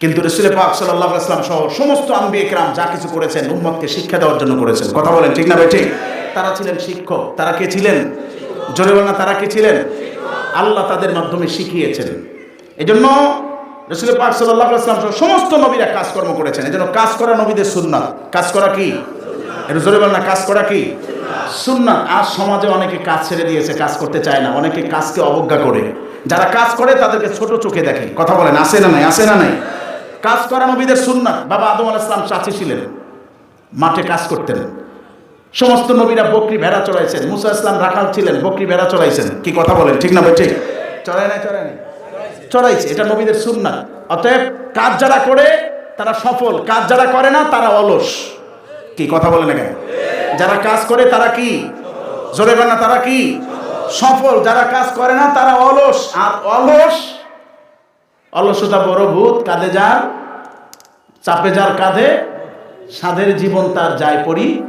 কিন্তু রসুল পাক সাল্লাহ সহ সমস্ত আম্বি একরাম যা কিছু করেছেন উম্মতকে শিক্ষা দেওয়ার জন্য করেছেন। কথা বলেন, ঠিক না ভাই? ঠিক। তারা ছিলেন শিক্ষক। তারা কে ছিলেন? জোরে তারা কে ছিলেন? আল্লাহ তাদের মাধ্যমে শিখিয়েছেন। এই জন্য রসুল পাক সাল্লাহ সহ সমস্ত নবীরা কাজকর্ম করেছেন। এই জন্য কাজ করা নবীদের সুন্নাত। কাজ করা কি? এটা জোরে কাজ করা কি? সুন্নাত। আজ সমাজে অনেকে কাজ ছেড়ে দিয়েছে, কাজ করতে চায় না। অনেকে কাজকে অবজ্ঞা করে। যারা কাজ করে, তাদেরকে ছোট চোখে দেখে। কথা বলেন আসে না নাই? আসে না নাই? কাজ করা নবীদের সুন্নাত। বাবা আদম আল ইসলাম চাচি ছিলেন। মাঠে কাজ করতেন। সমস্ত নবীরা বকরি ভেড়া চড়াইছেন। মুসা ইসলাম রাখাল ছিলেন বকরি ভেড়া চড়াইছেন। কি কথা বলেন ঠিক না ভাই ঠিক? চড়াই নাই চড়াই নাই। চড়াইছে এটা নবীদের সুন্নাত। অতএব কাজ যারা করে তারা সফল। কাজ যারা করে না তারা অলস। কি কথা বলে না কেন যারা কাজ করে তারা কি? জোরে না তারা কি? সফল। যারা কাজ করে না তারা অলস। আর অলস অলসতা বড় ভূত কাঁধে যার, চাপে যার কাঁধে সাধের জীবন তার যায় পড়ি,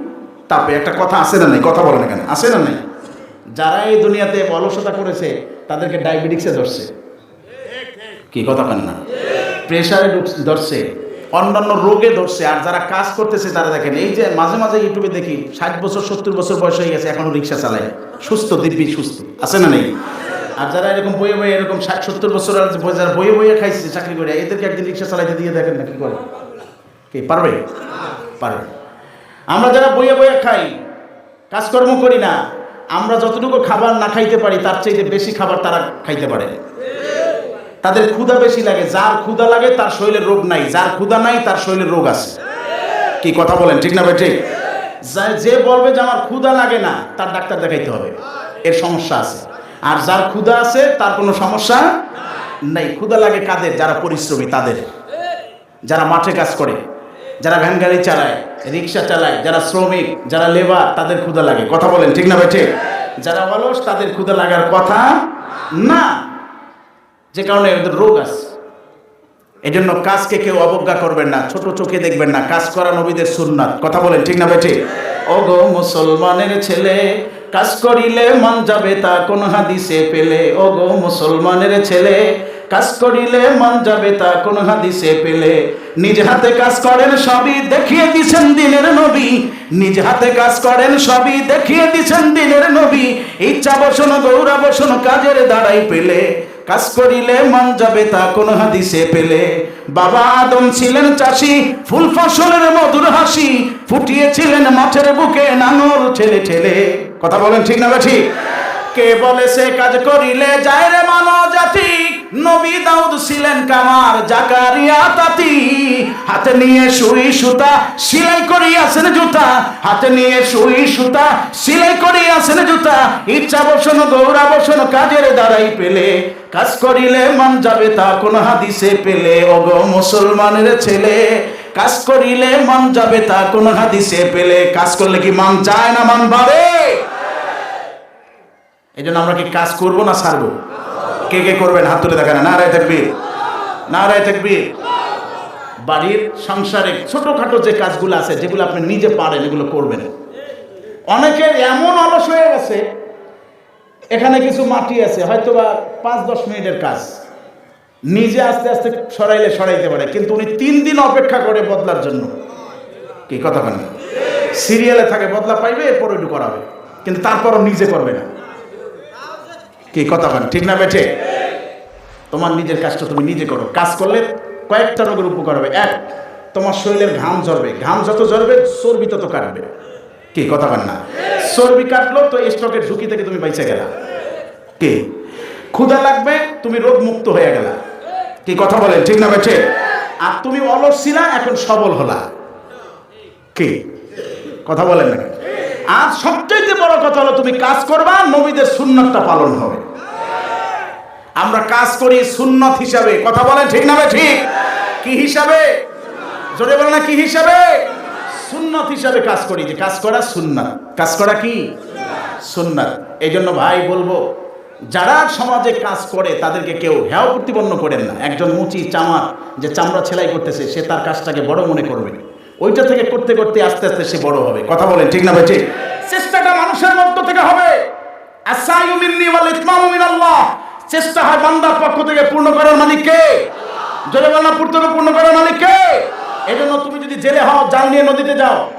তাপে। একটা কথা আছে না নাই? কথা বলে না কেন? আছে না নাই? যারা এই দুনিয়াতে অলসতা করেছে, তাদেরকে ডায়াবেটিক্সে ধরছে। কি কথা কেন না? প্রেশারে ধরছে। অন্যান্য রোগে ধরছে। আর যারা কাজ করতেছে, তারা দেখেন, এই যে মাঝে মাঝে ইউটিউবে দেখি, ষাট বছর, সত্তর বছর বয়স হয়ে গেছে, এখনও রিক্সা চালায়। সুস্থ, দিব্যি সুস্থ। আছে না নেই? আর যারা এরকম বইয়ে বইয়ে এরকম ষাট, সত্তর বছর যারা বইয়ে বইয়ে খাইছে চাকরি করে, এদেরকে একদিন রিক্সা চালাইতে দিয়ে দেখেন না কি করে? কি, পারবে? পারবে। আমরা যারা বইয়ে বইয়ে খাই, কাজকর্ম করি না, আমরা যতটুকু খাবার না খাইতে পারি, তার চাইতে বেশি খাবার তারা খাইতে পারে। তাদের ক্ষুধা বেশি লাগে, যার ক্ষুধা লাগে তার শরীরের রোগ নাই, যার ক্ষুধা নাই তার শরীরের রোগ আছে। কি কথা বলেন, ঠিক না ভাই, ঠিক? যে বলবে যে আমার ক্ষুধা লাগে না, তার ডাক্তার দেখাইতে হবে। এর সমস্যা আছে। আর যার ক্ষুদা আছে, তার কোনো সমস্যা নাই। ক্ষুদা লাগে কাদের? যারা পরিশ্রমী, তাদের। যারা মাঠে কাজ করে, যারা ভ্যান গাড়ি চালায়, রিক্সা চালায়, যারা শ্রমিক, যারা লেবার, তাদের ক্ষুধা লাগে। কথা বলেন, ঠিক না ভাই, ঠিক? যারা অলস, তাদের ক্ষুদা লাগার কথা না। যে কারণে এদের রোগ আছে। এই জন্য কাজকে কেউ অবজ্ঞা করবেন না, ছোট চোখে দেখবেন না। কাজ করা নবীদের সুন্নাত। কথা বলেন, ঠিক না বেঠে ও গো মুসলমানের ছেলে কাজ করিলে মন যাবে তা কোন হাদিসে পেলে? ও গো মুসলমানের ছেলে, কাজ করিলে মন যাবে তা কোন হাদিসে পেলে? নিজ হাতে কাজ করেন সবই দেখিয়ে দিছেন দিনের নবী। নিজ হাতে কাজ করেন সবই দেখিয়ে দিছেন দিনের নবী। ইচ্ছা বসন, গৌরা বসন কাজের দ্বারাই পেলে। কাজ করিলে মন যাবে তা কোন হাদিসে পেলে? বাবা আদম ছিলেন চাষি, ফুল ফসলের মধুর হাসি। ফুটিয়েছিলেন মাঠের বুকে নাঙর ঠেলে ঠেলে। কথা বলেন ঠিক না ঠিক কে বলে সে কাজ করিলে যায় রে মানব জাতি নবী দাউদ ছিলেন কামার, জাকারিয়া তাতি। হাতে নিয়ে সুই সুতা, সিলাই করিয়াছেন জুতা। হাতে নিয়ে সুই সুতা, সিলাই করিয়াছেন জুতা। ইচ্ছা বসন, গৌরা বসন কাজের দ্বারাই পেলে। কাজ করিলে মান যাবে তা কোন হাদিসে পেলে। ওগো মুসলমানের ছেলে, কাজ করিলে মান যাবে তা কোন হাদিসে পেলে। কাজ করলে কি মান যায় না, মন বাড়ে এই জন্য আমরা কি কাজ করব না ছাড়বো? কে কে করবেন? হাত তুলে দেখেন। না রায় থাকবি না রায় থাকবি বাড়ির সংসারে ছোটখাটো যে কাজগুলো আছে, যেগুলো আপনি নিজে পারেন, এগুলো করবেন। অনেকের এমন অলস হয়ে গেছে, এখানে কিছু মাটি আছে হয়তো বা পাঁচ দশ মিনিটের কাজ। নিজে আস্তে আস্তে সরাইলে সরাইতে পারে, কিন্তু উনি তিন দিন অপেক্ষা করে বদলার জন্য। কি কথা সিরিয়ালে থাকে, বদলা পাইবে, এরপর ওইটু করাবে। কিন্তু তারপরও নিজে করবে না। কি কথা বলেন? ঠিক না বেঠে? তোমার নিজের কাজটা তুমি নিজে করো। কাজ করলে কয়েকটা রোগের উপকার হবে। এক, তোমার শরীরের ঘাম ঝরবে। ঘাম যত ঝরবে, চর্বি তত কাটবে। কি কথা বলেন না? চর্বি কাটলো তো স্টকের ঝুঁকি থেকে তুমি বাইচে গেলা। কি? ক্ষুধা লাগবে, তুমি রোগ মুক্ত হয়ে গেলা। কি কথা বলেন? ঠিক না বেঠে? আর তুমি অলস ছিলা, এখন সবল হলা। কি? কথা বলেন না আর সবচাইতে বড় কথা হলো তুমি কাজ করবা, নবীদের সুন্নতটা পালন হবে। আমরা কাজ করি সুন্নত হিসাবে। কথা বলেন ঠিক না ঠিক। কি হিসাবে? জোরে বলেন না, কি হিসাবে? সুন্নত হিসাবে কাজ করি। যে কাজ করা সুন্নাত। কাজ করা কি? সুন্নাত। এই জন্য ভাই বলব, যারা সমাজে কাজ করে, তাদেরকে কেউ হেয় প্রতিপন্ন করেন না। একজন মুচি, চামার, যে চামড়া ছেলাই করতেছে, সে তার কাজটাকে বড় মনে করবে। ওইটা থেকে করতে করতে আস্তে আস্তে সে বড় হবে। কথা বলেন, ঠিক না ভাই? চেষ্টাটা মানুষের মধ্য থেকে হবে। চেষ্টা হয় বান্দার পক্ষ থেকে পূর্ণ করার মালিক কে? জলে বলনা পূর্তকে পূর্ণ করার মালিককে এই জন্য তুমি যদি জেলে হও, জাল নিয়ে নদীতে যাও।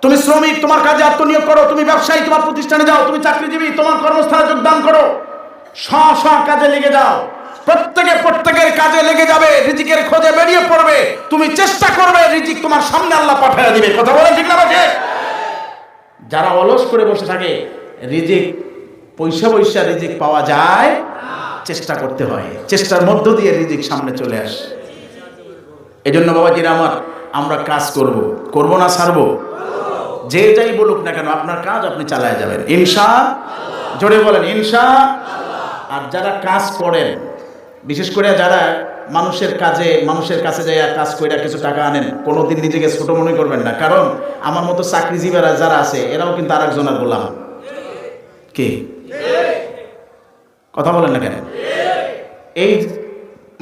তুমি শ্রমিক, তোমার কাজে আত্মনিয়োগ করো। তুমি ব্যবসায়ী, তোমার প্রতিষ্ঠানে যাও। তুমি চাকরিজীবী, তোমার কর্মস্থানে যোগদান করো। স্ব স্ব কাজে লেগে যাও। প্রত্যেকে প্রত্যেকের কাজে লেগে যাবে, রিজিকের খোঁজে বেরিয়ে পড়বে। তুমি চেষ্টা করবে, রিজিক তোমার সামনে আল্লাহ পাঠিয়ে দিবে। কথা বলেন ঠিক না বাজে? যারা অলস করে বসে থাকে, রিজিক, পয়সা পয়সা রিজিক পাওয়া যায়, চেষ্টা করতে হয়। চেষ্টার মধ্য দিয়ে রিজিক সামনে চলে আসে। এই জন্য বাবা বাবাজিরা আমার আমরা কাজ করব। করব না ছাড়বো? যে যাই বলুক না কেন, আপনার কাজ আপনি চালায় যাবেন। ইনসা জোরে বলেন ইনসা আর যারা কাজ করেন বিশেষ করে যারা মানুষের কাজে, মানুষের কাছে যাইয়া কাজ করে কিছু টাকা আনেন, কোনোদিন নিজেকে ছোট মনে করবেন না। কারণ আমার মতো চাকরিজীবীরা যারা আছে, এরাও কিন্তু আর একজনের গোলাম। কে? কথা বলেন না কেন? এই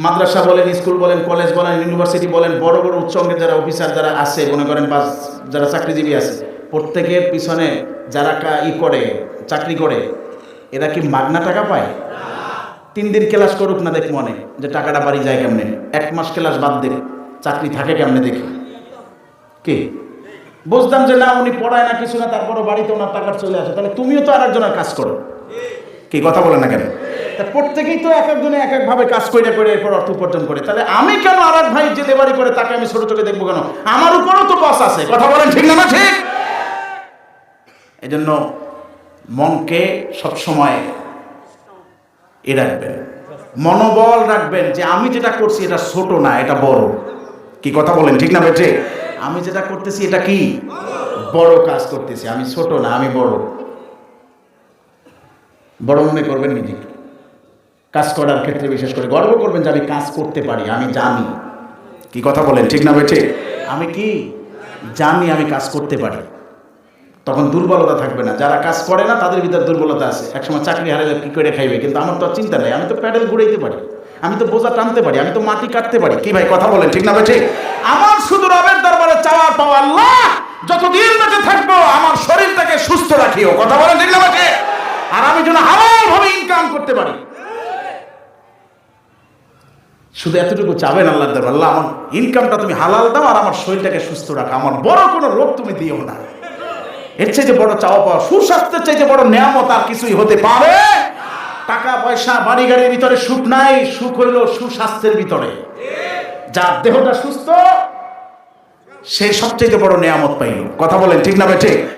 মাদ্রাসা বলেন, স্কুল বলেন, কলেজ বলেন, ইউনিভার্সিটি বলেন, বড় বড় উচ্চ অঙ্গের যারা অফিসার যারা আছে, মনে করেন বা যারা চাকরিজীবী আছে, প্রত্যেকের পিছনে যারা ই করে, চাকরি করে, এরা কি মাগনা টাকা পায়? তিন দিন ক্লাস করুক না দেখ মনে, যে টাকাটা বাড়ি যায় কেমনে? এক মাস ক্লাস বাদ দেবে চাকরি থাকে কেমনে দেখি? কি? বুঝতাম যে না, উনি পড়ায় না, কিছু না তারপরে বাড়িতে ওনার টাকা চলে আসে। তাহলে তুমিও তো আর একজনের কাজ করো। কি, কথা বলে না কেন? তা প্রত্যেকেই তো এক একজনে এক এক ভাবে কাজ করে করে এরপর অর্থ উপার্জন করে। তাহলে আমি কেন আর এক ভাই যে লেবারি করে, তাকে আমি ছোট চোখে দেখব কেন? আমার উপরও তো বস আছে, কথা বলেন ঠিক না না ঠিক? এই জন্য মনকে সবসময় এ রাখবেন মনোবল রাখবেন যে আমি যেটা করছি এটা ছোট না, এটা বড়। কি কথা বলেন, ঠিক না বেঠে? আমি যেটা করতেছি এটা কি? বড় কাজ করতেছি, আমি ছোট না, আমি বড়। বড় মনে করবেন নিজেকে কাজ করার ক্ষেত্রে বিশেষ করে গর্ব করবেন যে আমি কাজ করতে পারি, আমি জানি। কি কথা বলেন, ঠিক না বেঠে? আমি কি? জানি আমি কাজ করতে পারি। তখন দুর্বলতা থাকবে না। যারা কাজ করে না, তাদের ভিতর দুর্বলতা আছে। একসময় চাকরি হারালে কি করে খাইবে? কিন্তু আমার তো চিন্তা নেই। আমি তো প্যাডেল ঘুরাইতে পারি। আমি তো বোঝা টানতে পারি। আমি তো মাটি কাটতে পারি। কি ভাই, কথা বলেন, ঠিক না ভাই, ঠিক? আমার শুধু রবের দরবারে চাওয়ার পাওয়া আল্লাহ। যতদিন বেঁচে থাকব, আমার শরীরটাকে সুস্থ রাখিও। কথা বলেন, ঠিক না ভাই আর আমি যেন হালাল ইনকাম করতে পারি। শুধু এতটুকু চাবেন আল্লাহ দরবার। আল্লাহ, আমার ইনকামটা তুমি হালাল দাও আর আমার শরীরটাকে সুস্থ রাখো। আমার বড় কোনো রোগ তুমি দিও না। এর চাইতে বড় চাওয়া পাওয়া, সুস্বাস্থ্যের চাইতে বড় নিয়ামত আর কিছুই হতে পারে টাকা, পয়সা, বাড়ি গাড়ির ভিতরে সুখ নাই, সুখ হইল সুস্বাস্থ্যের ভিতরে। যার দেহটা সুস্থ, সে সবচেয়ে বড় নিয়ামত পাইল। কথা বলেন, ঠিক না ভাই, ঠিক?